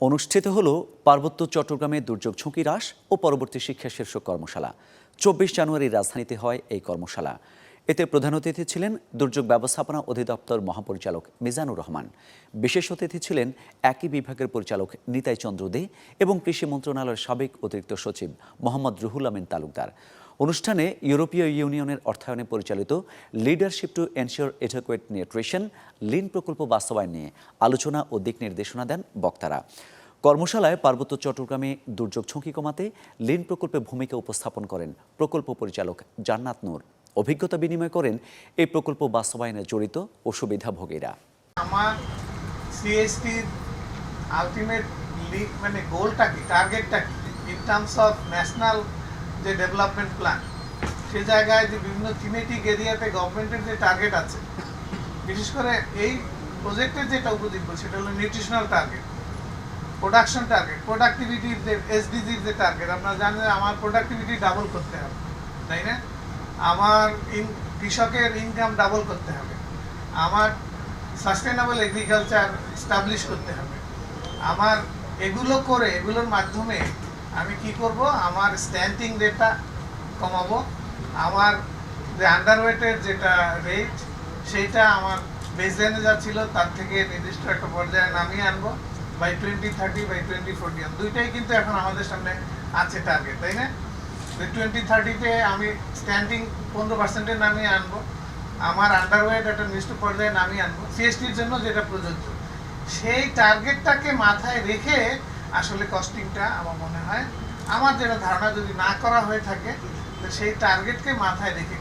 অনুষ্ঠিত হল পার্বত্য চট্টগ্রামে দুর্যোগ ঝুঁকি হ্রাস ও পরবর্তী শিক্ষা শীর্ষক কর্মশালা। চব্বিশ জানুয়ারি রাজধানীতে হয় এই কর্মশালা। এতে প্রধান অতিথি ছিলেন দুর্যোগ ব্যবস্থাপনা অধিদপ্তর মহাপরিচালক মিজানুর রহমান। বিশেষ অতিথি ছিলেন একই বিভাগের পরিচালক নিতাই চন্দ্র দে এবং কৃষি মন্ত্রণালয়ের সাবেক অতিরিক্ত সচিব মোহাম্মদ রুহুল আমিন তালুকদার। অনুষ্ঠানে ইউরোপীয় ইউনিয়নের অর্থায়নে পরিচালিত leadership to ensure adequate nutrition LEAN প্রকল্প বাস্তবায়ন নিয়ে আলোচনা ও দিক নির্দেশনা দেন বক্তারা। কর্মশালায় পার্বত্য চট্টগ্রামে দুর্যোগ ঝুঁকি কমাতে লিন প্রকল্পে ভূমিকা উপস্থাপন করেন প্রকল্প পরিচালক জান্নাত নূর। অভিজ্ঞতা বিনিময় করেন এই প্রকল্প বাস্তবায়নে জড়িত ও সুবিধাভোগীরা। আমার সিএসটির আলটিমেট মানে গোলটা কি টার্গেটটা কি ইন টার্মস অফ ন্যাশনাল যে ডেভেলপমেন্ট প্ল্যান সে জায়গায় যে বিভিন্ন থিমেটিক এরিয়াতে গভর্নমেন্টের যে টার্গেট আছে, বিশেষ করে এই প্রজেক্টের যেটা উপযোগ্য সেটা হলো নিউট্রিশনাল টার্গেট প্রোডাকশন টার্গেট প্রোডাক্টিভিটির যে এসডিজির যে টার্গেট আপনারা জানেন আমার প্রোডাক্টিভিটি ডাবল করতে হবে, তাই না? আমার ইন কৃষকের ইনকাম ডাবল করতে হবে। আমার সাস্টেনেবল এগ্রিকালচার স্টাবলিশ করতে হবে। আমার এগুলো করে, এগুলোর মাধ্যমে আমি কি করব? আমার স্ট্যান্ডিং রেটটা কমাবো। আমার যে আন্ডারওয়েটের যেটা রেট সেইটা আমার বেসলাইনে যা ছিল, তার থেকে নির্দিষ্ট একটা পর্যায়ে নামিয়ে আনব। By twenty thirty by twenty forty দুইটাই কিন্তু এখন আমাদের সামনে আছে টার্গেট তাই না? টোয়েন্টি থার্টিতে আমি স্ট্যান্ডিং পনেরো পার্সেন্টে নামিয়ে আনব। আমার আন্ডারওয়েট একটা নির্দিষ্ট পর্যায়ে নামিয়ে আনব সিএসটির জন্য যেটা প্রযোজ্য। সেই টার্গেটটাকে মাথায় রেখে আসলে কস্টিংটা আমার মনে হয়, আমার যেটা ধারণা যদি না করা হয়ে থাকে, তো সেই টার্গেটকে মাথায় রেখে